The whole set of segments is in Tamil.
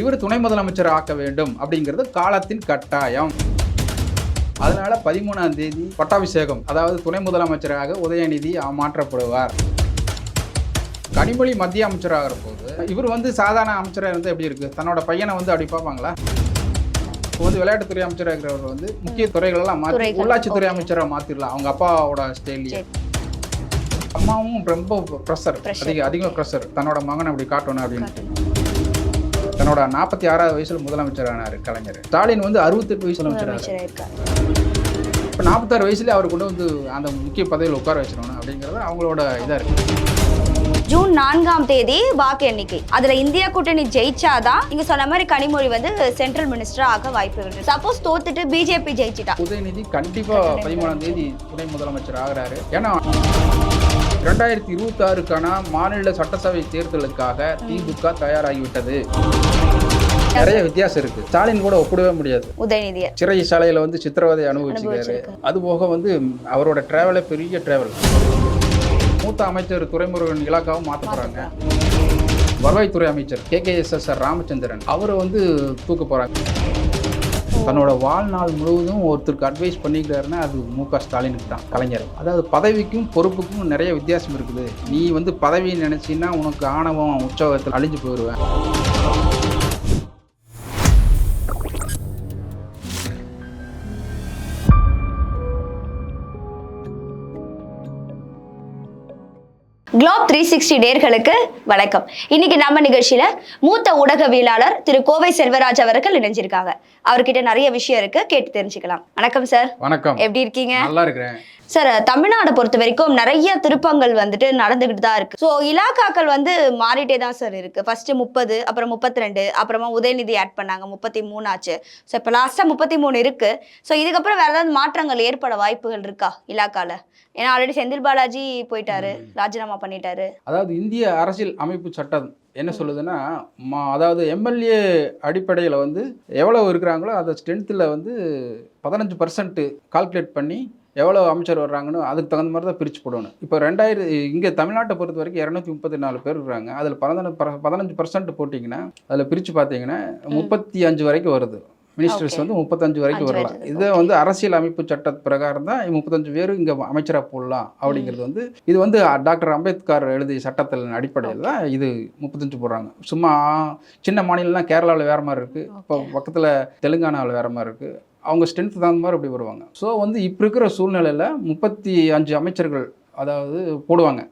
இவர் துணை முதலமைச்சர் ஆக்க வேண்டும் அப்படிங்கிறது காலத்தின் கட்டாயம். அதனால பதிமூணாம் தேதி பட்டாபிஷேகம் அதாவது துணை முதலமைச்சராக உதயநிதி மாற்றப்படுவார். கனிமொழி மத்திய அமைச்சராகிற போது இவர் வந்து சாதாரண அமைச்சராக இருந்து எப்படி இருக்கு? தன்னோட பையனை வந்து அப்படி பார்ப்பாங்களா? இப்போ வந்து விளையாட்டுத்துறை அமைச்சராக இருக்கிறவர் வந்து முக்கிய துறைகளெல்லாம் மாற்றி உள்ளாட்சித்துறை. அமைச்சராக மாற்றிடலாம் அவங்க அப்பாவோட ஸ்டைல்லையே அம்மாவும் ரொம்ப ப்ரெஷர் அதிக அதிக ப்ரெஷர் தன்னோட மகனை அப்படி காட்டணும் அப்படின்னு. தன்னோட நாற்பத்தி ஆறாவது வயசுல முதலமைச்சர் ஆனார் கலைஞர். ஸ்டாலின் வந்து அறுபத்தெட்டு வயசுல அமைச்சர் முதலமைச்சரா இருக்காரு இப்போ நாற்பத்தாறு வயசுல அவர் கொண்டு வந்து அந்த முக்கிய பதவியில் உட்கார வச்சிடணும் அப்படிங்கிறது அவங்களோட இதாக இருக்கு. ஜூன் நான்காம் தேதி வாக்கு எண்ணிக்கை. அதுல இந்திய கூட்டணி ஜெயிச்சாதான் நீங்க சொன்ன மாதிரி கனிமொழி வந்து சென்ட்ரல் மினிஸ்டர் ஆக வாய்ப்பு இருக்கு. சப்போஸ் தோத்துட்டு பிஜேபி ஜெயிச்சிட்டா? உதயநிதி கண்டிப்பா பதிமூணாம் தேதி துணை முதலமைச்சர் ஆகிறாரு. ஏன்னா ரெண்டாயிரத்தி இருபத்தி ஆறுக்கான மாநில சட்டசபை தேர்தலுக்காக திமுக தயாராகிவிட்டது. நிறைய வித்தியாசம் இருக்கு. ஸ்டாலின் கூட ஒப்பிடவே முடியாது. உதயநிதிய சிறைச்சாலையில வந்து சித்திரவதை அனுபவிச்சிருக்காரு. அது போக வந்து அவரோட டிராவலே பெரிய டிராவல் மூத்த அமைச்சர் துறைமுருகன் இலாக்காவும் மாற்ற போறாங்க. வருவாய்த்துறை அமைச்சர் K K S S R Ramachandran. அவரை வந்து தூக்க போறாங்க. தன்னோட வாழ்நாள் முழுவதும் ஒருத்தருக்கு அட்வைஸ் பண்ணிக்கிறாருன்னா அது மு க. ஸ்டாலினுக்கு தான் கலைஞர். அதாவது பதவிக்கும் பொறுப்புக்கும் நிறைய வித்தியாசம் இருக்குது. நீ வந்து பதவி நினைச்சின்னா உனக்கு ஆணவம் உற்சவத்தில் அழிஞ்சு போயிடுவேன் குளோப் த்ரீ சிக்ஸ்டி நேர்களுக்கு வணக்கம். இன்னைக்கு நம்ம நிகழ்ச்சியில மூத்த ஊடகவியலாளர் திரு கோவை செல்வராஜ் அவர்கள் இணைஞ்சிருக்காங்க. அவர்கிட்ட நிறைய விஷயம் இருக்கு கேட்டு தெரிஞ்சுக்கலாம். வணக்கம் சார் வணக்கம். எப்படி இருக்கீங்க? நல்லா இருக்கிறேன். சார் தமிழ்நாடை பொறுத்த வரைக்கும் நிறைய திருப்பங்கள் வந்துட்டு நடந்துகிட்டு தான் இருக்கு. ஸோ இலாக்காக்கள் வந்து மாறிட்டே தான் சார் இருக்கு. ஃபர்ஸ்ட் முப்பது அப்புறம் முப்பத்தி ரெண்டு அப்புறமா உதயநிதி ஆட் பண்ணாங்க. முப்பத்தி மூணு ஆச்சு. ஸோ இப்போ லாஸ்ட்டாக முப்பத்தி மூணு இருக்கு. ஸோ இதுக்கப்புறம் வேற ஏதாவது மாற்றங்கள் ஏற்பட வாய்ப்புகள் இருக்கா இலாக்கால? ஏன்னா ஆல்ரெடி செந்தில் பாலாஜி போயிட்டாரு ராஜினாமா பண்ணிட்டாரு. அதாவது இந்திய அரசியல் அமைப்பு சட்டம் என்ன சொல்லுதுன்னா மா அதாவது எம்எல்ஏ அடிப்படையில் வந்து எவ்வளோ இருக்கிறாங்களோ அதை ஸ்ட்ரென்த்தில் வந்து பதினஞ்சு பர்சன்ட் கால்குலேட் பண்ணி எவ்வளோ அமைச்சர் வர்றாங்கன்னு அதுக்கு தகுந்த மாதிரி தான் பிரித்து போடணும். இப்போ ரெண்டாயிரம் இங்கே தமிழ்நாட்டை பொறுத்த வரைக்கும் இரநூத்தி முப்பத்தி நாலு பேர் இருக்கிறாங்க அதில் பதினொன்று பதினஞ்சு பர்சன்ட் போட்டிங்கன்னா அதில் பிரித்து பார்த்தீங்கன்னா முப்பத்தி அஞ்சு வரைக்கும் வருது. மினிஸ்டர்ஸ். வந்து முப்பத்தஞ்சு வரைக்கும் வரலாம். இதை வந்து அரசியல் அமைப்பு சட்ட பிரகாரம் தான் முப்பத்தஞ்சு பேர் இங்கே அமைச்சராக போடலாம் அப்படிங்கிறது வந்து இது வந்து டாக்டர் அம்பேத்கர் எழுதிய சட்டத்தின் அடிப்படையில் தான் இது முப்பத்தஞ்சு போடுறாங்க. சும்மா சின்ன மாநிலம்லாம் கேரளாவில் வேறு மாதிரி இருக்குது இப்போ பக்கத்தில் தெலுங்கானாவில் வேறு மாதிரி இருக்குது அவங்க ஸ்ட்ரென்த் தகுந்த மாதிரி அப்படி வருவாங்க. ஸோ வந்து இப்போ இருக்கிற சூழ்நிலையில் முப்பத்தி அஞ்சு அமைச்சர்கள் அதாவது போடுவாங்க.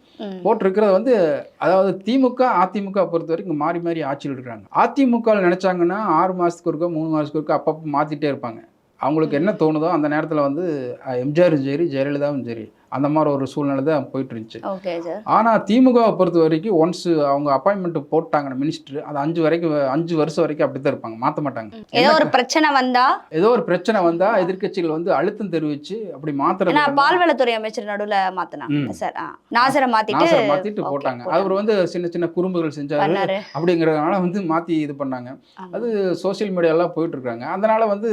போட்டிருக்கிறது வந்து அதாவது திமுக அதிமுக பொறுத்த வரைக்கும் மாறி மாறி ஆட்சியில் இருக்கிறாங்க. அதிமுக நினைச்சாங்கன்னா ஆறு மாதத்துக்கு ஒருக்கா மூணு மாதத்துக்கு ஒருக்கா அப்பப்போ மாற்றிட்டே இருப்பாங்க. அவங்களுக்கு என்ன தோணுதோ அந்த நேரத்தில் வந்து எம்ஜிஆரும் சரி ஜெயலலிதாவும் சரி. அந்த மாதிரி ஒரு சூழ்நிலை தான் போயிட்டு இருந்துச்சு ஆனால் திமுகவை பொறுத்த வரைக்கும் ஒன்ஸ் அவங்க அப்பாயின்மெண்ட் போட்டாங்க மினிஸ்டர் அது அஞ்சு வரைக்கும் அஞ்சு வருஷம் வரைக்கும் அப்படி தான் இருப்பாங்க. மாற்ற மாட்டாங்க. ஏதோ ஒரு பிரச்சனை வந்தா? ஏதோ ஒரு பிரச்சனை வந்தால் எதிர்க்கட்சிகள் வந்து அழுத்தம் தெரிவித்து அப்படி ஏன்னா பால்வளத்துறை அமைச்சர் நடுவுல மாத்தினாங்க. சார். நாசரை மாத்திட்டு மாத்திட்டு போட்டாங்க. அவர் வந்து சின்ன சின்ன குறும்புகள் செஞ்சாரு அப்படிங்கிறதுனால வந்து மாற்றி இது பண்ணாங்க. அது சோஷியல் மீடியாலாம் போயிட்டு இருக்காங்க அதனால வந்து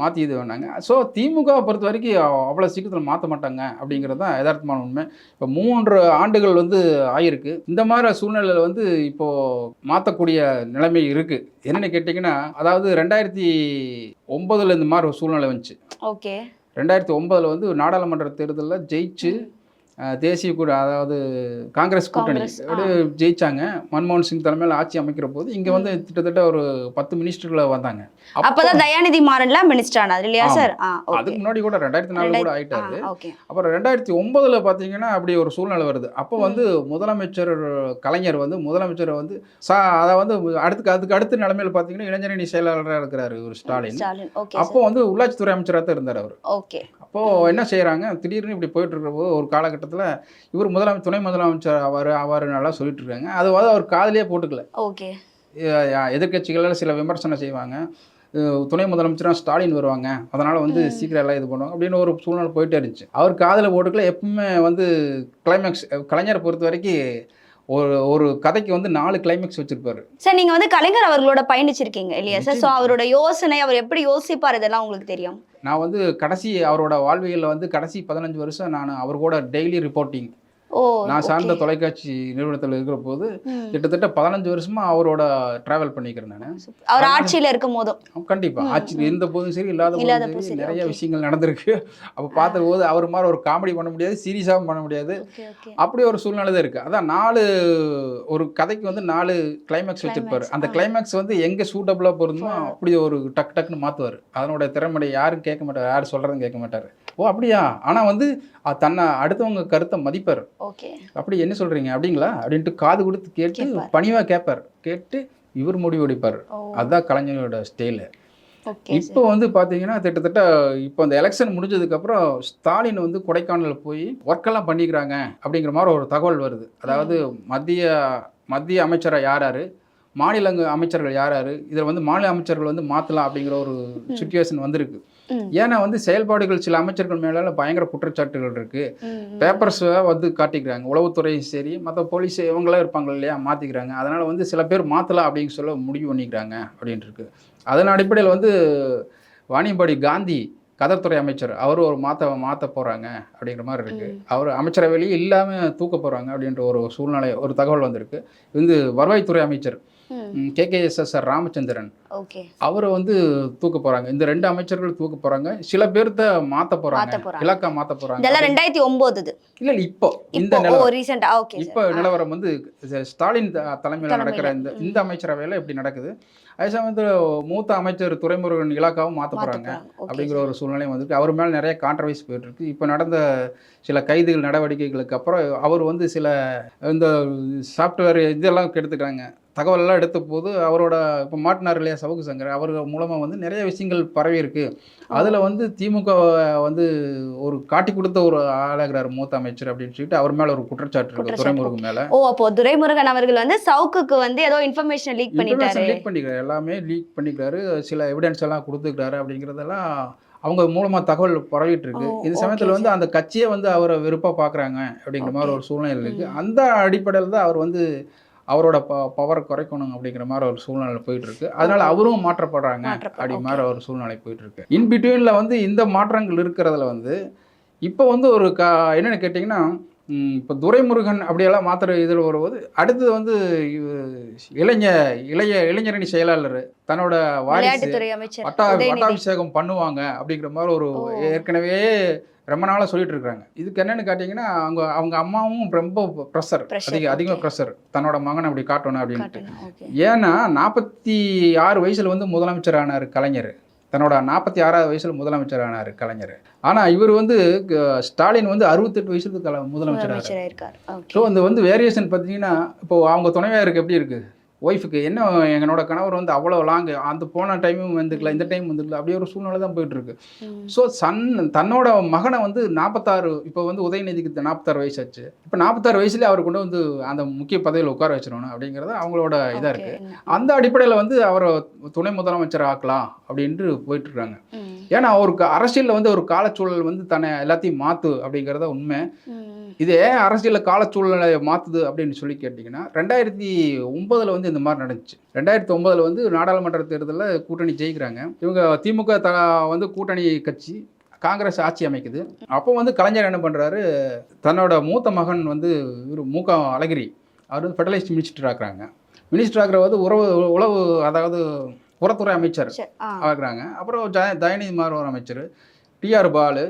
மாற்றி இது பண்ணாங்க ஸோ திமுகவை பொறுத்த வரைக்கும் அவ்வளோ சீக்கிரத்தில் மாற்ற மாட்டாங்க அப்படிங்கிறது தான் யதார்த்தமான உண்மை. இப்போ மூன்று ஆண்டுகள் வந்து ஆயிருக்கு. இந்த மாதிரி சூழ்நிலையில் வந்து இப்போது மாற்றக்கூடிய நிலைமை இருக்குது என்னென்னு கேட்டிங்கன்னா அதாவது ரெண்டாயிரத்தி ஒம்பதுல இந்த மாதிரி ஒரு சூழ்நிலை வந்துச்சு. ஓகே. ரெண்டாயிரத்தி ஒன்பதில் வந்து நாடாளுமன்ற தேர்தலில் ஜெயிச்சு தேசிய கூட அதாவது காங்கிரஸ் கூட்டணி ஜெயிச்சாங்க. மன்மோகன் சிங் தலைமையில் ஆட்சி அமைக்கிற போது இங்கே வந்து கிட்டத்தட்ட ஒரு பத்து மினிஸ்டர்களை வந்தாங்க. அப்போ அப்பதான் தயாநிதி மாறன்ல மினிஸ்டர் ஆனார் இல்லையா. சார் அதுக்கு முன்னாடி கூட ரெண்டாயிரத்தி நாலு கூட ஆயிட்டாரு. அப்புறம் ரெண்டாயிரத்தி ஒன்பதுல பார்த்தீங்கன்னா அப்படி ஒரு சூழ்நிலை வருது. அப்போ வந்து முதலமைச்சர் கலைஞர் வந்து முதலமைச்சர் வந்து சா அதை வந்து அடுத்துக்கு அதுக்கு அடுத்த நிலைமையில பார்த்தீங்கன்னா இளைஞரணி செயலாளராக இருக்கிறாரு ஒரு ஸ்டாலின். அப்போ வந்து உள்ளாட்சித்துறை அமைச்சராக தான் இருந்தார் அவர். ஓகே அப்போது என்ன செய்கிறாங்க திடீர்னு இப்படி போயிட்டு இருக்கிற போது ஒரு காலகட்டத்தில் இவர் முதலமைச்சர் துணை முதலமைச்சர் அவர் அவர் நல்லா சொல்லிட்டு இருக்காங்க அது வந்து அவர் காதுலயே போட்டுக்கல. ஓகே. எதிர்கட்சிகள் சில விமர்சனம் செய்வாங்க. துணை முதலமைச்சராக ஸ்டாலின் வருவாங்க. அதனால் வந்து சீக்கிரம் எல்லாம் இது பண்ணுவாங்க. அப்படின்னு ஒரு சூழ்நிலை போயிட்டே இருந்துச்சு. அவர் காதில் போட்டுக்கல. எப்பவுமே வந்து கிளைமேக்ஸ் கலைஞரை பொறுத்த வரைக்கும் ஒரு ஒரு கதைக்கு வந்து நாலு கிளைமேக்ஸ் வச்சிருப்பாரு. சார் நீங்க வந்து கலைஞர் அவர்களோட பயணிச்சிருக்கீங்க இல்லையா சார்? ஸோ அவரோட யோசனை அவர் எப்படி யோசிப்பார்? இதெல்லாம் உங்களுக்கு தெரியும். நான் வந்து கடைசி அவரோட வாழ்வியலில் வந்து கடைசி பதினஞ்சு வருஷம் நான் அவர் கூட டெய்லி ரிப்போர்ட்டிங் நான் சார்ந்த. தொலைக்காட்சி நிறுவனத்தில் இருக்கிற போது. கிட்டத்தட்ட பதினஞ்சு வருஷமா அவரோட டிராவல் பண்ணிக்கிறேன் நான். அவர் ஆட்சியில இருக்கும் போதும். கண்டிப்பா. ஆட்சி இருந்த போதும் சரி இல்லாத போதும் சரி நிறைய. விஷயங்கள் நடந்திருக்கு. அப்போ பார்த்த போது அவர் மாதிரி ஒரு காமெடி பண்ண முடியாது சீரியஸாகவும் பண்ண முடியாது. அப்படி ஒரு சூழ்நிலை தான் இருக்கு. அதான் நாலு ஒரு கதைக்கு வந்து நாலு கிளைமேக்ஸ் வச்சிருப்பாரு. அந்த. கிளைமேக்ஸ் வந்து எங்க சூட்டபிளா பொருந்துமோ ஆ. அப்படி ஒரு டக் டக்குன்னு மாத்துவார். அதனோட திறமையை யாரும் கேட்க மாட்டார் யாரும் சொல்றதும் கேட்க மாட்டார். ஓ அப்படியா? ஆனா வந்து தன்னை அடுத்தவங்க கருத்தை மதிப்பார். ஓகே. அப்படி என்ன சொல்றீங்க? அப்படிங்களா? அப்படின்ட்டு காது கொடுத்து கேட்டு கேட்பார். பணிவா கேட்பார். கேட்டு இவர் முடிவெடுப்பார் அதுதான் கலைஞரோட ஸ்டைலு இப்போ வந்து பார்த்தீங்கன்னா கிட்டத்தட்ட இப்போ அந்த எலெக்ஷன் முடிஞ்சதுக்கப்புறம் ஸ்டாலின் வந்து கொடைக்கானல் போய் ஒர்க்கெல்லாம் பண்ணிக்கிறாங்க அப்படிங்கிற மாதிரி ஒரு தகவல் வருது. அதாவது மத்திய மத்திய அமைச்சரை யார் யார்? மாநிலங்க அமைச்சர்கள் யார் யார்? இதில் வந்து மாநில அமைச்சர்கள் வந்து மாற்றலாம் அப்படிங்கிற ஒரு சுச்சுவேஷன் வந்திருக்கு. ஏன்னா வந்து செயல்பாடுகள் சில அமைச்சர்கள் மேல பயங்கர குற்றச்சாட்டுகள் ம். பேப்பர்ஸை வந்து காட்டிக்கிறாங்க. உளவுத்துறையும் சரி மற்ற போலீஸ் இவங்களாம் இருப்பாங்க இல்லையா மாற்றிக்கிறாங்க அதனால் வந்து சில பேர் மாற்றலாம் அப்படின்னு சொல்ல முடிவு பண்ணிக்கிறாங்க அப்படின்ட்டு இருக்கு. அதன் அடிப்படையில் வந்து வாணியம்பாடி காந்தி கதர்துறை அமைச்சர் அவர் ஒரு மாற்ற மாற்ற போகிறாங்க அப்படிங்கிற மாதிரி இருக்குது அவர் அமைச்சரவையிலேயே இல்லாமல் தூக்க போகிறாங்க அப்படின்ற ஒரு சூழ்நிலை ஒரு தகவல் வந்திருக்கு. வந்து வருவாய்த்துறை அமைச்சர் ம். கேகேஎஸ்எஸ்ஆர் ராமச்சந்திரன். ஓகே. அவரை வந்து தூக்க போகிறாங்க இந்த ரெண்டு அமைச்சர்கள் தூக்க போகிறாங்க சில பேர்த்த மாத்த போறாங்க. இலக்கா மாற்ற போகிறாங்க இதெல்லாம் ரெண்டாயிரத்தி ஒன்பது இல்லை இப்போ இந்த இப்போ நிலை ஓ ரீசெண்டா ஓகே இப்போ நிலவரம் வந்து ஸ்டாலின் தலைமையில் நடக்கிற இந்த. இந்த அமைச்சரவையில் இப்படி நடக்குது. அதே சமயத்தில் மூத்த அமைச்சர் துரைமுருகன் இலாக்காவும் மாற்ற போகிறாங்க அப்படிங்கிற ஒரு சூழ்நிலையும் வந்திருக்கு. அவர் மேலே நிறைய கான்ட்ரவைஸ் போயிட்டு இருக்கு இப்போ நடந்த சில கைதுகள் நடவடிக்கைகளுக்கு அப்புறம் அவர் வந்து சில இந்த சாஃப்ட்வேர் இதெல்லாம் கெடுத்துட்டாங்க. தகவலெல்லாம் எடுத்த போது அவரோட இப்போ மாட்டினார் இல்லையா சவுக்கு சங்கர் அவர் மூலமாக வந்து நிறைய விஷயங்கள் பரவி இருக்கு. அதில் வந்து திமுக வந்து ஒரு காட்டி கொடுத்த ஒரு ஆளாகிறார் மூத்த அமைச்சர் அப்படின்னு சொல்லிட்டு அவர் மேலே ஒரு குற்றச்சாட்டு இருக்கு. துரைமுருகன் மேலே. ஓ அப்போ துரைமுருகன் அவர்கள் வந்து சவுக்குக்கு வந்து ஏதோ இன்ஃபர்மேஷன் லீக் பண்ணிட்டாரு. லீக் பண்ணிக்கிறாரு எல்லாமே லீக் பண்ணிக்கிறாரு சில எவிடன்ஸ் எல்லாம் கொடுத்துக்கிறாரு அப்படிங்கிறதெல்லாம் அவங்க மூலமா தகவல் பரவிட்டு இருக்கு. இந்த சமயத்துல வந்து அந்த கட்சியை வந்து அவரை வெறுப்பா பாக்குறாங்க அப்படிங்கிற மாதிரி ஒரு சூழ்நிலை இருக்கு. அந்த அடிப்படையில் தான் அவர் வந்து அவரோட ப பவரை குறைக்கணும் அப்படிங்கிற மாதிரி ஒரு சூழ்நிலை போயிட்டு இருக்கு அதனால அவரும் மாற்றப்படுறாங்க மாற்றப்ப- அப்படி. மாதிரி ஒரு சூழ்நிலை போயிட்டு இருக்கு இன் பிட்வீனில் வந்து இந்த மாற்றங்கள் இருக்கிறதுல வந்து இப்போ வந்து ஒரு க என்னன்னு கேட்டிங்கன்னா இப்போ துரைமுருகன் அப்படியெல்லாம் மாத்திர இதில் வரும்போது அடுத்தது வந்து இளைஞ இளைய இளைஞரணி செயலாளர் தன்னோட வாரிசு வட்டா உதயநிதி. வட்டாபிஷேகம் பண்ணுவாங்க அப்படிங்கிற மாதிரி ஒரு. ஏற்கனவே ரொம்ப நாளாக சொல்லிட்டு இருக்காங்க இதுக்கு என்னன்னு கேட்டிங்கன்னா அவங்க அவங்க அம்மாவும் ரொம்ப ப்ரெஷர். அதிக அதிக okay. ப்ரெஷர் தன்னோட மகனை அப்படி காட்டணும் அப்படின்ட்டு. ஏன்னா நாற்பத்தி ஆறு வயசுல வந்து முதலமைச்சர் ஆனார் கலைஞர். தன்னோட நாற்பத்தி ஆறாவது வயசுல முதலமைச்சர் ஆனார் கலைஞர். ஆனா இவர் வந்து ஸ்டாலின் வந்து அறுபத்தெட்டு வயசுல கல முதலமைச்சர் இருக்கார் ஸோ அந்த வந்து வேரியேஷன் பார்த்தீங்கன்னா இப்போ அவங்க துணைவியாருக்கு எப்படி இருக்கு? ஒய்ஃபுக்கு என்ன என்னோட கணவர் வந்து அவ்வளோ லாங் அந்த போன டைமும் வந்துக்கல இந்த டைம் வந்துக்கல அப்படியே ஒரு சூழ்நிலை தான் போயிட்டு இருக்கு ஸோ சன் தன்னோட மகனை வந்து நாற்பத்தாறு இப்போ வந்து உதயநிதிக்கு நாற்பத்தாறு வயசு ஆச்சு இப்போ நாற்பத்தாறு வயசுலேயே அவர் கொண்டு வந்து அந்த முக்கிய பதவியில் உட்கார வச்சிடணும் அப்படிங்கிறது அவங்களோட இதாக இருக்கு. அந்த அடிப்படையில் வந்து அவரை துணை முதலமைச்சர் ஆக்கலாம் அப்படின்ட்டு போயிட்டு இருக்காங்க ஏன்னா அவருக்கு அரசியலில் வந்து ஒரு காலச்சூழல் வந்து தன்னை எல்லாத்தையும் மாற்று அப்படிங்கிறத உண்மை. இதே அரசியலில் காலச்சூழ்நிலை மாற்றுது அப்படின்னு சொல்லி கேட்டிங்கன்னா ரெண்டாயிரத்தி ஒன்பதில் வந்து இந்த மாதிரி நடந்துச்சு. ரெண்டாயிரத்தி ஒன்பதில் வந்து நாடாளுமன்ற தேர்தலில் கூட்டணி ஜெயிக்கிறாங்க. இவங்க திமுக த வந்து கூட்டணி கட்சி காங்கிரஸ் ஆட்சி அமைக்குது. அப்போ வந்து கலைஞர் என்ன பண்ணுறாரு தன்னோட மூத்த மகன் வந்து இவர் மூக அழகிரி அவர் வந்து ஃபெடரலைஸ்ட் மினிஸ்டர் ஆக்குறாங்க. மினிஸ்டர் ஆக்குற வந்து உறவு உளவு அதாவது உரத்துறை அமைச்சர் ஆக்குறாங்க. அப்புறம் ஜ தயநிதி மாறன் ஒரு அமைச்சர் டிஆர் பாலு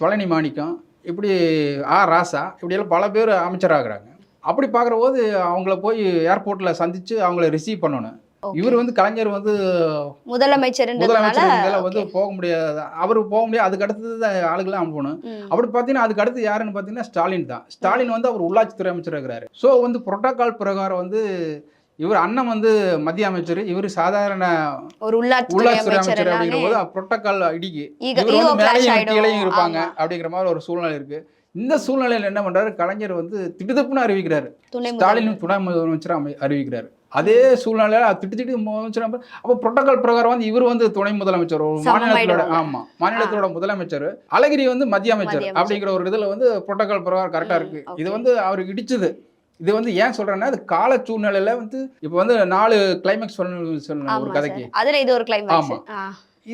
தொலைனி மாணிக்கம் இப்படி ஆ ராசா இப்படியெல்லாம் பல பேர் அமைச்சராகிறாங்க. அப்படி பார்க்குற போது அவங்கள போய் ஏர்போர்ட்டில் சந்தித்து அவங்கள ரிசீவ் பண்ணணும். இவர் வந்து கலைஞர் வந்து முதலமைச்சர் இதெல்லாம் வந்து போக முடியாது. அவர் போக முடியாது. அதுக்கு அடுத்தது தான் ஆளுகள்லாம் அனுப்பணும். அப்படி பார்த்தீங்கன்னா அதுக்கு அடுத்து யாருன்னு பார்த்தீங்கன்னா ஸ்டாலின் தான். ஸ்டாலின் வந்து அவர் உள்ளாட்சித்துறை அமைச்சர் இருக்கிறாரு ஸோ வந்து புரோட்டோகால் பிரகாரம் வந்து இவர் அண்ணன் வந்து மத்திய அமைச்சர் இவர் சாதாரண ஒரு உள்ளாட்சி உள்ளாட்சித்துறை அமைச்சர் அப்படிங்கிற போது புரோட்டோகால் இடிக்கு. மேலையும் இருப்பாங்க. அப்படிங்கிற மாதிரி ஒரு சூழ்நிலை இருக்கு. இந்த சூழ்நிலையில் என்ன பண்றாரு? கலைஞர் வந்து திடுதப்புன்னு அறிவிக்கிறாரு. துணை ஸ்டாலின் துணை முதலமைச்சர் அமை அறிவிக்கிறாரு. அதே சூழ்நிலையில திட்டு திட்டு முதலமைச்சர் அப்ப- புரோட்டோகால் பிரகாரம் வந்து இவர் வந்து துணை முதலமைச்சர்? ஒரு மாநிலத்தோட சமமாயிடுவாங்க. ஆமா. மாநிலத்தோட முதலமைச்சர். அழகிரி வந்து மத்திய அமைச்சர். அப்படிங்கிற ஒரு இதுல வந்து புரோட்டோகால் பிரகாரம் கரெக்டா ம், இருக்கு. இது வந்து அவருக்கு இடிச்சது. இது வந்து ஏன் சொல்றேன்னா அது கால சூழ்நிலையில வந்து இப்போ வந்து நாலு கிளைமேக்ஸ் சொல்லணும் ஒரு கதைக்கு. அதுல இது ஒரு கிளைமேக்ஸ் ஆமா.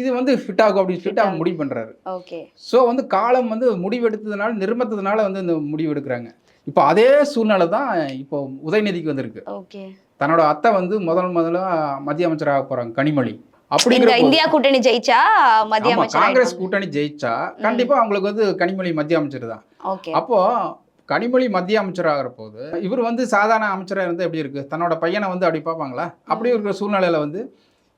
இது வந்து ஃபிட் ஆகும் அப்படின்னு சொல்லிட்டு அவங்க முடிவு பண்ணுறாரு ஓகே. ஸோ வந்து காலம் வந்து முடிவெடுத்ததுனால நிர்மத்ததுனால வந்து இந்த முடிவு எடுக்கிறாங்க. இப்போ அதே சூழ்நிலை தான் இப்போ உதயநிதிக்கு வந்திருக்கு. ஓகே. தன்னோட அத்தை வந்து முதல் முதல்ல மத்திய அமைச்சராக போகிறாங்க கனிமொழி. அப்படிங்கிற இந்தியா கூட்டணி ஜெயிச்சா மத்திய காங்கிரஸ் கூட்டணி ஜெயிச்சா கண்டிப்பா அவங்களுக்கு வந்து கனிமொழி மத்திய அமைச்சர் தான். அப்போ கனிமொழி மத்திய அமைச்சர் ஆகிற போது இவர் வந்து சாதாரண அமைச்சராக இருந்து எப்படி இருக்கு? தன்னோட பையனை வந்து அப்படி பார்ப்பாங்களா? அப்படி இருக்கிற சூழ்நிலையில வந்து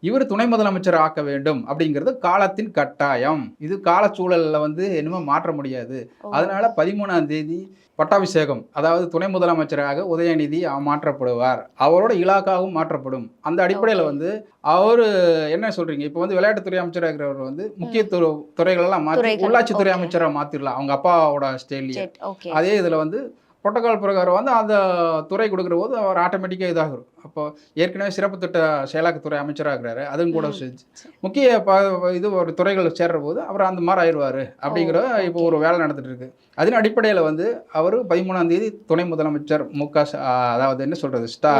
இவர் துணை முதலமைச்சர் ஆக்க வேண்டும் அப்படிங்கிறது காலத்தின் கட்டாயம். இது காலச்சூழல்ல வந்து என்னமோ மாற்ற முடியாது. அதனால பதிமூணாம் தேதி பட்டாபிஷேகம் அதாவது துணை முதலமைச்சராக உதயநிதி மாற்றப்படுவார். அவரோட இலாக்காவும் மாற்றப்படும். அந்த அடிப்படையில். வந்து அவர் என்ன சொல்றீங்க? இப்போ வந்து விளையாட்டுத்துறை அமைச்சராக இருக்கிறவர் வந்து முக்கிய துறை துறைகளெல்லாம் மாற்றி உள்ளாட்சித்துறை. அமைச்சராக மாற்றிடலாம் அவங்க அப்பாவோட ஸ்டைல்லையே. அதே இதில் வந்து புரோட்டோகால் பிரகாரம் வந்து அந்த துறை கொடுக்குற போது அவர் ஆட்டோமேட்டிக்காக இதாகும் அப்போ ஏற்கனவே சிறப்பு திட்ட செயலாக்கத்துறை அமைச்சராக இருக்கிறாரு அதுவும் கூட. செஞ்சு முக்கிய ப இது ஒரு துறைகள் சேர்ற போது அவர் அந்த மாதிரி ஆயிடுவார் அப்படிங்கிற இப்போ. ஒரு வேலை நடந்துட்டு இருக்கு அதன் அடிப்படையில் வந்து அவர் பதிமூணாம் தேதி துணை முதலமைச்சர் மு க அதாவது என்ன சொல்றது ஸ்டா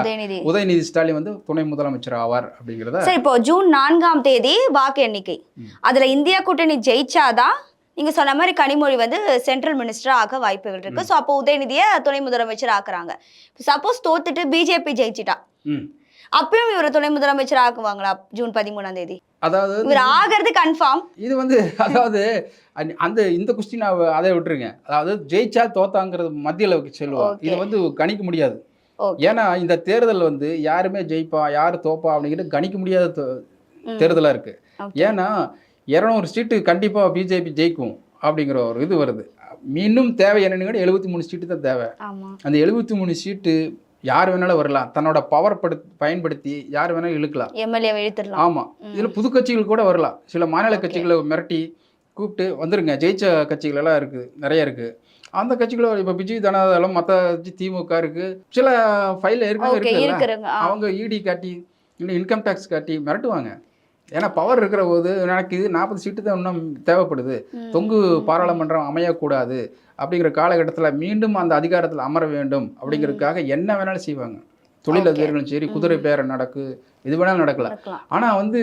உதயநிதி ஸ்டாலின் வந்து துணை முதலமைச்சர் ஆவார் அப்படிங்கிறத சரி இப்போ ஜூன் நான்காம் தேதி வாக்கு எண்ணிக்கை. அதுல இந்தியா கூட்டணி ஜெயிச்சாதான் நீங்க சொன்ன மாதிரி கனிமொழி வந்து சென்ட்ரல் மினிஸ்டர் ஆக வாய்ப்புகள் இருக்கு. ஸோ அப்போ உதயநிதியை துணை முதலமைச்சர் ஆக்குறாங்க. சப்போஸ் தோத்துட்டு பிஜேபி ஜெயிச்சிட்டா. அப்பயும் இவரை துணை முதலமைச்சர் ஆக்குவாங்களா ஜூன் பதிமூணாம் தேதி? அதாவது இவர் ஆகிறது கன்ஃபார்ம் இது வந்து அதாவது அந்த- இந்த கொஸ்டின் அதை விட்டுருங்க. அதாவது ஜெயிச்சா தோத்தாங்கிறது மத்தியில் செல்வம். இது வந்து கணிக்க முடியாது. ஏன்னா இந்த தேர்தல் வந்து யாருமே ஜெயிப்பா யார் தோப்பா அப்படிங்கிறது கணிக்க முடியாத தே- தேர்தலா இருக்கு. ஏன்னா இரநூறு சீட்டு கண்டிப்பா பிஜேபி ஜெயிக்கும் அப்படிங்கிற ஒரு இது வருது. மீண்டும் தேவை என்னன்னு எழுபத்தி மூணு சீட்டு தான் தேவை. அந்த எழுபத்தி மூணு சீட்டு யார் வேணாலும் வரலாம். தன்னோட பவர் படுத் பயன்படுத்தி யார் வேணாலும் இழுக்கலாம். எம்எல்ஏ இழுத்துடலாம். ஆமா. இதுல புது கட்சிகள் கூட வரலாம். சில மாநில. கட்சிகளை மிரட்டி கூப்பிட்டு வந்துருங்க. ஜெயிச்ச கட்சிகள் எல்லாம் இருக்கு. நிறைய இருக்கு. அந்த கட்சிகளும் இப்போ விஜய் ஜனதாதளம் மற்ற திமுக இருக்கு. சில ஃபைல் ஏற்கனவே ஓகே இருக்குல்ல. இருக்கிறாங்க ஆ. அவங்க இடி காட்டி இல்லை இன்கம் டேக்ஸ் காட்டி மிரட்டுவாங்க. ஏன்னா பவர் இருக்கிற போது எனக்கு இது நாற்பது சீட்டு தான் இன்னும் தேவைப்படுது. தொங்கு பாராளுமன்றம் அமையக்கூடாது அப்படிங்கிற காலகட்டத்தில் மீண்டும் அந்த அதிகாரத்தில் அமர வேண்டும் அப்படிங்கிறதுக்காக என்ன வேணாலும் செய்வாங்க. தொழிலதிபர்களும் சரி குதிரை பேரம் நடக்கு இது வேணாலும் நடக்கலாம். ஆனால் வந்து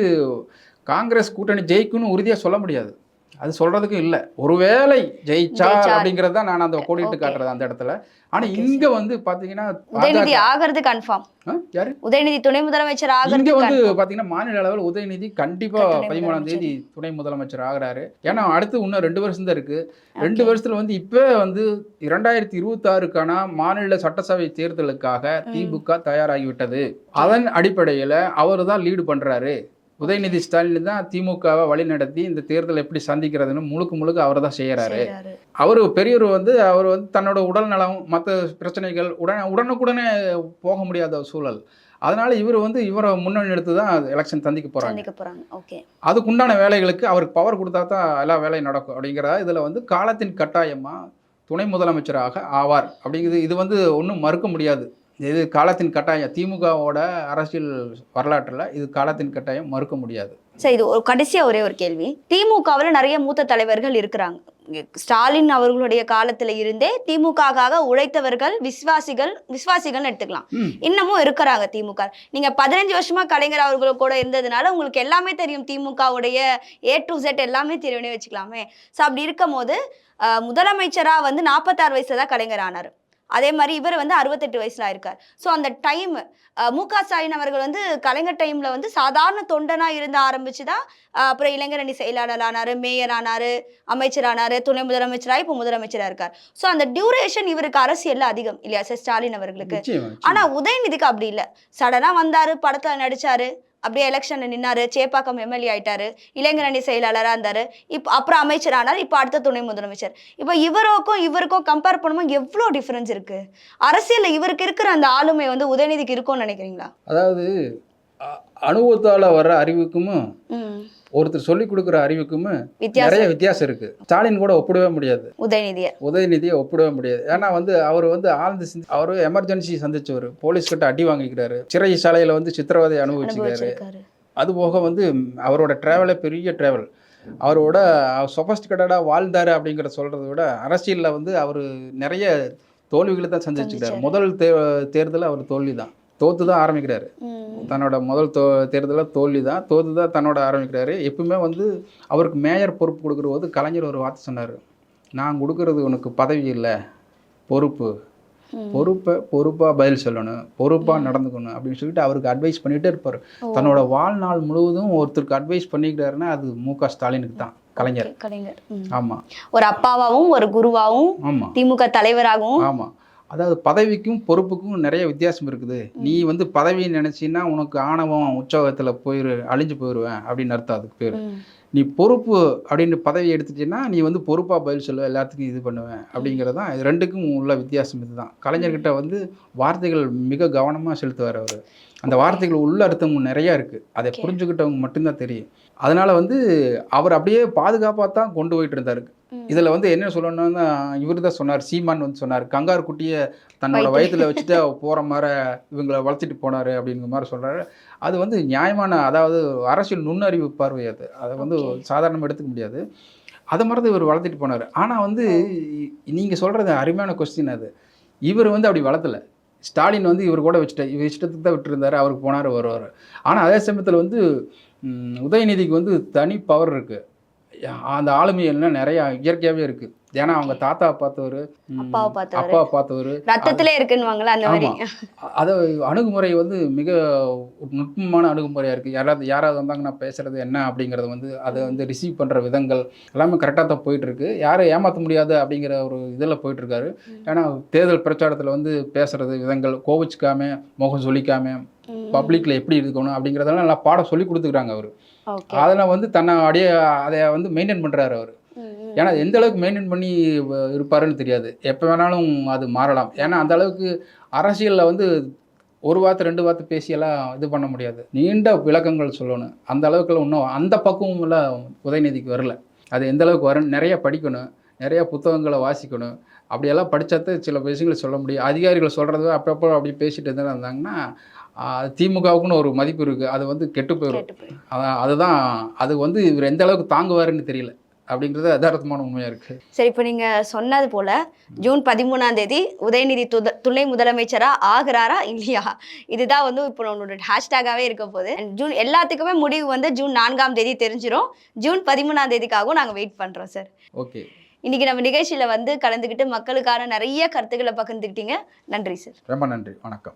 காங்கிரஸ் கூட்டணி ஜெயிக்கும்னு உறுதியாக சொல்ல முடியாது. அது சொல்றதுக்கு இல்லை ஒருவேளை ஜெயிச்சா. அப்படிங்கிறது தான் நான் அந்த கோடிட்டு. காட்டுறது அந்த இடத்துல ஆனால் Okay, இங்க வந்து பாத்தீங்கன்னா உதயநிதி ஆகிறது கன்ஃபார்ம் யாரு உதயநிதி துணை முதலமைச்சர் இங்க ஆகிறது வந்து confirm. பாத்தீங்கன்னா மாநில அளவில் உதயநிதி கண்டிப்பா பதிமூணாம். தேதி துணை முதலமைச்சர் ஆகுறாரு ஏன்னா அடுத்து இன்னும் ரெண்டு வருஷம் தான் இருக்கு ரெண்டு. வருஷத்துல வந்து இப்போ வந்து இரண்டாயிரத்தி இருபத்தாறுக்கான மாநில சட்டசபை தேர்தலுக்காக. திமுக தயாராகிவிட்டது அதன் அடிப்படையில அவர் தான் லீடு பண்றாரு உதயநிதி ஸ்டாலின் தான் திமுகவை வழிநடத்தி இந்த தேர்தலை எப்படி சந்திக்கிறதுன்னு முழுக்க முழுக்க அவர் தான் செய்றாரு. அவர் பெரியவர் வந்து அவர் வந்து தன்னோட உடல் நலம் மற்ற பிரச்சனைகள் உடனே உடனுக்குடனே போக முடியாத சூழல். அதனால இவர் வந்து இவரை முன்னணி எடுத்து தான் எலெக்ஷன் சந்திக்க போறாங்க. ஓகே. அதுக்குண்டான வேலைகளுக்கு அவருக்கு பவர் கொடுத்தா தான் எல்லா வேலையும் நடக்கும் அப்படிங்கிற இதில் வந்து காலத்தின் கட்டாயமாக துணை முதலமைச்சராக ஆவார் அப்படிங்கிறது இது வந்து ஒன்றும் மறுக்க முடியாது. இது காலத்தின் கட்டாயம். திமுகவோட அரசியல் வரலாற்றில் இது காலத்தின் கட்டாயம் மறுக்க முடியாது. சரி இது ஒரு கடைசியா ஒரே ஒரு கேள்வி. திமுகவில் நிறைய மூத்த தலைவர்கள் இருக்கிறாங்க. ஸ்டாலின் அவர்களுடைய காலத்துல இருந்தே திமுகக்காக உழைத்தவர்கள் விஸ்வாசிகள் விஸ்வாசிகள்னு எடுத்துக்கலாம். இன்னமும் இருக்கிறாங்க திமுக. நீங்க பதினஞ்சு வருஷமா கலைஞர் அவர்கள் கூட இருந்ததுனால உங்களுக்கு எல்லாமே தெரியும். திமுகவுடைய ஏ டு செட் எல்லாமே தெரியும்னே வச்சுக்கலாமே. ஸோ அப்படி இருக்கும் போது அஹ், முதலமைச்சரா வந்து நாற்பத்தாறு வயசுல தான் கலைஞர் ஆனார். அதே மாதிரி இவர் வந்து அறுபத்தெட்டு வயசுல ஆயிருக்கார். ஸோ அந்த டைம் மு க ஸ்டாலின் அவர்கள் வந்து கலைஞர் டைம்ல வந்து சாதாரண தொண்டனா இருந்து ஆரம்பிச்சு தான் அப்புறம் இளைஞரணி செயலாளர் ஆனாரு மேயர் ஆனாரு அமைச்சர் ஆனாரு துணை முதலமைச்சரா இப்போ முதலமைச்சரா இருக்கார். ஸோ அந்த டியூரேஷன் இவருக்கு அரசியல்ல அதிகம் இல்லையா சார் ஸ்டாலின் அவர்களுக்கு. ஆனா உதயநிதிக்கு அப்படி இல்ல. சடனா வந்தாரு படத்துல நடிச்சாரு. அப்படியே எலெக்ஷன்ல நின்னாரு. சேப்பாக்கம் எம்எல்ஏ ஆயிட்டாரு. இளைஞரணி செயலாளரா இருந்தாரு. இப்போ அப்புறம் அமைச்சர் ஆனார் இப்போ அடுத்த துணை முதலமைச்சர். இப்போ இவருக்கும் இவருக்கும் கம்பேர் பண்ணும்போது எவ்வளோ டிஃபரன்ஸ் இருக்கு? அரசியல்ல இவருக்கு இருக்கிற அந்த ஆளுமை வந்து உதயநிதிக்கு இருக்கும்னு நினைக்கிறீங்களா? அதாவது அனுபவத்தால் வர்ற அறிவுக்கும் ஒருத்தர் சொல்லி கொடுக்குற அறிவுக்கும் நிறைய வித்தியாசம் இருக்கு. ஸ்டாலின் கூட ஒப்பிடவே முடியாது. உதயநிதிய. உதயநிதியை ஒப்பிடவே முடியாது. ஏன்னா வந்து அவர் வந்து ஆழ்ந்து சிந்தி அவர் எமர்ஜென்சி சந்திச்சவர். போலீஸ் கிட்ட அடி வாங்கிக்கிறாரு. சிறை சாலையில் வந்து சித்திரவதை அனுபவிச்சுக்கிறாரு. அது போக வந்து அவரோட ட்ராவலே பெரிய ட்ராவல் அவரோட சொபஸ்டிகேட்டடாக வாழ்ந்தாரு அப்படிங்கிற சொல்கிறத விட அரசியலில் வந்து அவர் நிறைய தோல்விகளை தான் சந்திச்சுட்டார். முதல் தே தேர்தல் அவர் தோல்வி தான் தோத்து தான் ஆரம்பிக்கிறாரு. தன்னோட முதல் தோ தேர்தலில் தோல்வி தான் தோத்து தான் தன்னோட ஆரம்பிக்கிறாரு. எப்பவுமே வந்து அவருக்கு மேயர் பொறுப்பு கொடுக்குற போது கலைஞர் ஒரு வார்த்தை சொன்னார். நான் கொடுக்கறது உனக்கு பதவி இல்லை. பொறுப்பு. பொறுப்பை பொறுப்பாக பதில் சொல்லணும். பொறுப்பாக நடந்துக்கணும். அப்படின்னு சொல்லிட்டு அவருக்கு அட்வைஸ் பண்ணிகிட்டே இருப்பார். தன்னோட வாழ்நாள் முழுவதும் ஒருத்தருக்கு அட்வைஸ் பண்ணிக்கிட்டாருன்னா அது மு க ஸ்டாலினுக்கு தான். கலைஞர். கலைஞர். ஆமாம் ஒரு அப்பாவாவும் ஒரு குருவாவும் ஆமாம் திமுக தலைவராகவும் ஆமாம் அதாவது பதவிக்கும் பொறுப்புக்கும் நிறைய வித்தியாசம் இருக்குது. நீ வந்து பதவியை நினச்சின்னா உனக்கு ஆணவம் உற்சவத்தில் போயிரு அழிஞ்சு போயிடுவேன் அப்படின்னு அர்த்தம் அதுக்கு பேர். நீ பொறுப்பு அப்படின்னு பதவி எடுத்துட்டீன்னா நீ வந்து பொறுப்பாக பதில் சொல்லுவ எல்லாத்துக்கும் இது பண்ணுவேன் அப்படிங்கிறது தான். இது ரெண்டுக்கும் உள்ள வித்தியாசம் இதுதான். கலைஞர்கிட்ட வந்து வார்த்தைகள் மிக கவனமாக செலுத்துவார் அவர். அந்த வார்த்தைகள் உள்ள அர்த்தம் நிறையா இருக்குது அதை. புரிஞ்சுக்கிட்டவங்க மட்டும்தான் தெரியும். அதனால வந்து அவர் அப்படியே பாதுகாப்பாக தான் கொண்டு போயிட்டு இருந்தார். இதில் வந்து என்ன சொல்லணும்னா இவர் தான் சொன்னார் சீமான் வந்து சொன்னார் கங்கார் குட்டியை தன்னோட வயித்துல. வச்சுட்டு போகிற மாதிரி இவங்களை வளர்த்திட்டு போனார் அப்படிங்கிற மாதிரி சொல்கிறாரு அது வந்து நியாயமான அதாவது அரசியல் நுண்ணறிவு பார்வை அது. அதை வந்து. சாதாரணமாக எடுத்துக்க முடியாது. அதை மாதிரி தான் இவர் வளர்த்திட்டு போனார். ஆனால் வந்து நீங்கள் சொல்கிறது அருமையான கொஸ்டின் அது. இவர் வந்து அப்படி வளர்த்தல. ஸ்டாலின் வந்து இவர் கூட வச்சுட்ட இவர் இஷ்டத்துக்கு தான் விட்டுருந்தாரு அவருக்கு போனார் வருவார். ஆனால் அதே சமயத்தில் வந்து உதயநிதிக்கு வந்து தனி பவர் இருக்குது அந்த ஆளுமை எல்லாம் நிறையா இயற்கையாகவே இருக்குது ஏன்னா அவங்க தாத்தா பார்த்தவர் அப்பாவை பார்த்தவரு. அப்பா பார்த்தவர். ரத்தத்திலே இருக்குன்னுவாங்களா அந்த மாதிரி. அதை அணுகுமுறை வந்து மிக நுட்பமான அணுகுமுறையாக இருக்குது யாராவது யாராவது வந்தாங்கன்னா பேசுகிறது என்ன அப்படிங்கிறது வந்து அதை வந்து ரிசீவ் பண்ணுற விதங்கள் எல்லாமே கரெக்டாக தான் போயிட்டுருக்கு. யாரும் ஏமாற்ற முடியாது அப்படிங்கிற ஒரு இதில் போயிட்டுருக்காரு. ஏன்னா தேர்தல் பிரச்சாரத்தில் வந்து பேசுகிறது விதங்கள் கோவிச்சுக்காம முகம் சொல்லிக்காம ம். பப்ளிக்கில் எப்படி இருக்கணும் அப்படிங்கிறதெல்லாம் நல்லா பாடம் சொல்லி கொடுத்துக்கிறாங்க அவர். அதில் வந்து தன்னை அப்படியே அதை வந்து மெயின்டைன் பண்ணுறாரு அவர். ஏன்னா எந்த அளவுக்கு மெயின்டைன் பண்ணி இருப்பாருன்னு தெரியாது. எப்போ வேணாலும் அது மாறலாம். ஏன்னா அந்த அளவுக்கு அரசியலில் வந்து ஒரு வார்த்தை ரெண்டு வார்த்தை பேசியெல்லாம் இது பண்ண முடியாது. நீண்ட விளக்கங்கள் சொல்லணும். அந்த அளவுக்குலாம் இன்னும் அந்த பக்குவம் எல்லாம் உதயநிதிக்கு வரல. அது எந்த அளவுக்கு வரும் நிறைய படிக்கணும். நிறைய புத்தகங்களை வாசிக்கணும். அப்படியெல்லாம் படிச்சாதான் சில விஷயங்களை சொல்ல முடியும். அதிகாரிகள் சொல்கிறது அப்பப்போ அப்படி பேசிட்டு இருந்தா இருந்தாங்கன்னா திமுகவுக்குன்னு ஒரு மதிப்பு இருக்குது அது வந்து கெட்டு போயிடும். அதான் அதுதான் அது வந்து இவர் எந்த அளவுக்கு தாங்குவாருன்னு தெரியல. அப்படிங்கிறது யதார்த்தமான உண்மையாக இருக்குது சரி இப்போ நீங்க சொன்னது போல ஜூன் பதிமூணாம் தேதி உதயநிதி துத- துணை முதலமைச்சரா ஆகுறாரா இல்லையா? இதுதான் வந்து இப்போ நம்மளோட ஹேஷ்டேகாவே இருக்க போகுது. ஜூன் எல்லாத்துக்குமே முடிவு வந்து ஜூன் நான்காம் தேதி தெரிஞ்சிரும். ஜூன் பதிமூணாம் தேதிக்காகவும் நாங்க வெயிட் பண்றோம் சார் ஓகே. இன்னைக்கு நம்ம நிகழ்ச்சியில வந்து கலந்துக்கிட்டு மக்களுக்கான நிறைய கருத்துக்களை பகிர்ந்துக்கிட்டீங்க. நன்றி சார் ரொம்ப நன்றி. வணக்கம்.